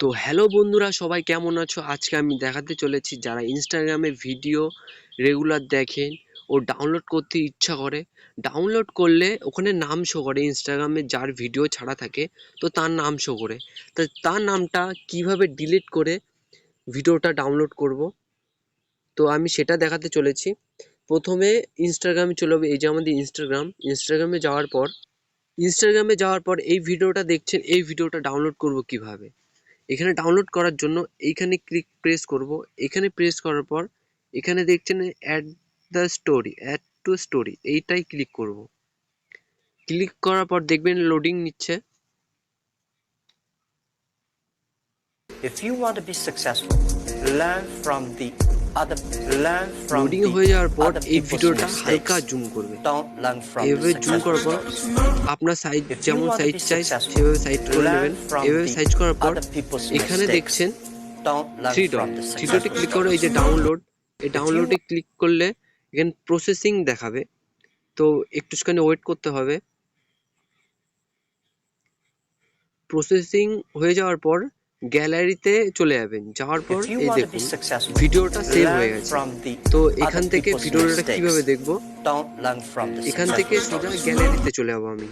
তো হ্যালো বন্ধুরা, সবাই কেমন আছো? আজকে আমি দেখাতে চলেছি যারা ইনস্টাগ্রামে ভিডিও রেগুলার দেখেন ও ডাউনলোড করতে ইচ্ছা করে ডাউনলোড করলে ওখানে নাম শো করে ইনস্টাগ্রামে যার ভিডিও ছাড়া থাকে, তো তার নাম শো করে। তো তার নামটা কীভাবে ডিলিট করে ভিডিওটা ডাউনলোড করব? তো আমি সেটা দেখাতে চলেছি। প্রথমে ইনস্টাগ্রামে চলে যাবে, এই যে আমাদের ইনস্টাগ্রাম ইনস্টাগ্রামে যাওয়ার পর ইনস্টাগ্রামে যাওয়ার পর এই ভিডিওটা দেখছেন, এই ভিডিওটা ডাউনলোড করব কীভাবে? এখানে ডাউনলোড করার জন্য এইখানে ক্লিক প্রেস করব। এখানে প্রেস করার পর এখানে দেখছেন add the story add to story এইটাই ক্লিক করব। ক্লিক করার পর দেখবেন লোডিং নিচ্ছে। If you want to be successful, learn from the loading হয়ে যাওয়ার পর এই ভিডিওটা হালকা জুম করবে। এভাবে জুম করার পর আপনার সাইজ যেমন সাইজ চাই সেভাবে সাইজ করে নেবেন। এভাবে সাইজ করার পর এখানে দেখছেন থ্রি ডট থ্রি ডটে ক্লিক করে এই যে ডাউনলোড এই ডাউনলোডে ক্লিক করলে এখানে প্রসেসিং দেখাবে। তো একটুখানি ওয়েট করতে হবে। প্রসেসিং হয়ে যাওয়ার পর গ্যালারিতে চলে যাবেন। যাওয়ার পর এই দেখুন ভিডিওটা সেভ হয়ে গেছে। তো এখান থেকে ভিডিওটা কীভাবে দেখব? এখান থেকে সোজা গ্যালারিতে চলে যাব আমি।